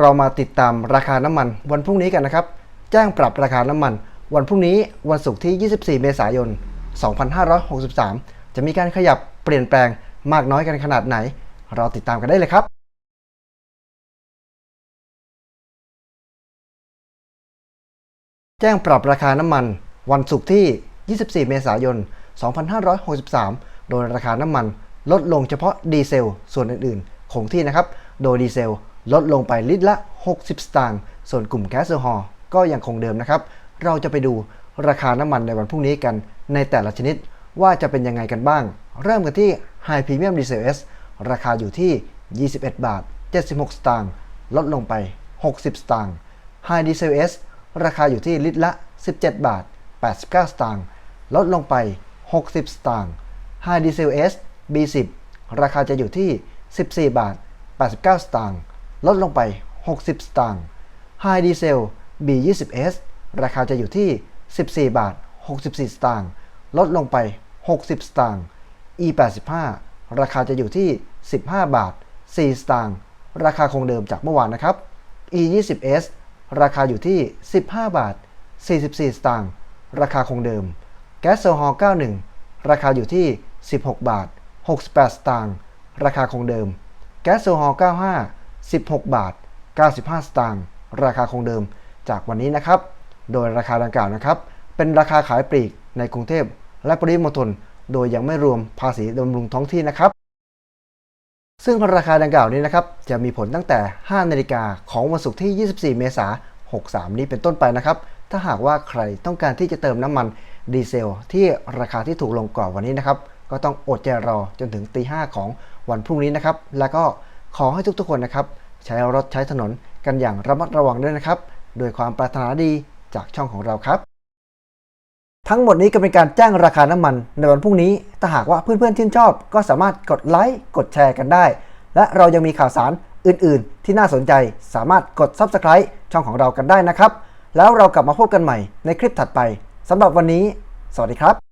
เรามาติดตามราคาน้ำมันวันพรุ่งนี้กันนะครับ แจ้งปรับราคาน้ำมัน วันพรุ่งนี้วันศุกร์ที่ 24 เมษายน 2563 จะมีการขยับเปลี่ยนแปลงมากน้อยกันขนาดไหน เราติดตามกันได้เลยครับ แจ้งปรับราคาน้ำมัน วันศุกร์ที่ 24 เมษายน 2563 โดยราคาน้ำมันลดลงเฉพาะดีเซล ส่วนอื่นๆ คงที่นะครับ โดยดีเซล ลดลงไปลิตรละ 60 สตางค์ ส่วนกลุ่มแก๊สโซฮอล์ก็ยังคงเดิมนะครับ เราจะไปดูราคาน้ำมันในวันพรุ่งนี้กัน ในแต่ละชนิดว่าจะเป็นยังไงกันบ้าง เริ่มกันที่ High Premium Diesel S ราคาอยู่ที่ 21 บาท 76 สตางค์ ลดลงไป 60 สตางค์ High Diesel S ราคาอยู่ที่ลิตรละ 17 บาท 89 สตางค์ ลดลงไป 60 สตางค์ High Diesel S B10 ราคาจะอยู่ที่ 14 บาท 89 สตางค์ ลดลงไป 60 สตางค์ High Diesel B20S ราคาจะอยู่ที่ 14 บาท 64 สตางค์ลดลงไป 60 สตางค์ E85 ราคาจะอยู่ที่ 15 บาท 4 สตางค์ราคาคงเดิมจากเมื่อวานนะครับ E20S ราคาอยู่ที่ 15 บาท 44 สตางค์ราคาคงเดิม แก๊สโซฮอล์91 ราคาอยู่ที่ 16 บาท 68 สตางค์ราคาคงเดิม แก๊สโซฮอล์95 16 บาท 95 สตางค์ราคาคงเดิมจากวันนี้นะครับ โดยราคาดังกล่าวนะครับ เป็นราคาขายปลีกในกรุงเทพและปริมณฑลโดยยังไม่รวมภาษีบำรุงท้องที่นะครับ ซึ่งราคาดังกล่าวนี้นะครับ จะมีผลตั้งแต่ 5 นาฬิกาของวันศุกร์ที่ 24 เมษายน 63 นี้เป็นต้นไปนะครับ ถ้าหากว่าใครต้องการที่จะเติมน้ำมันดีเซล ที่ราคาที่ถูกลงกว่าวันนี้นะครับ ก็ต้องอดใจรอจนถึงตีห้าของวันพรุ่งนี้นะครับ แล้วก็ ขอให้ทุกๆคนนะครับ ใช้รถใช้ถนนกันอย่างระมัดระวังด้วยนะครับ โดยความปรารถนาดีจากช่องของเราครับ ทั้งหมดนี้ก็เป็นการแจ้งราคาน้ำมัน ในวันพรุ่งนี้ ถ้าหากว่าเพื่อนๆชื่นชอบ ก็สามารถกดไลค์กดแชร์กันได้ และเรายังมีข่าวสารอื่นๆ ที่น่าสนใจสามารถกด Subscribe ช่องของเรากันได้นะครับ แล้วเรากลับมาพบกันใหม่ในคลิปถัดไปสำหรับวันนี้ สวัสดีครับ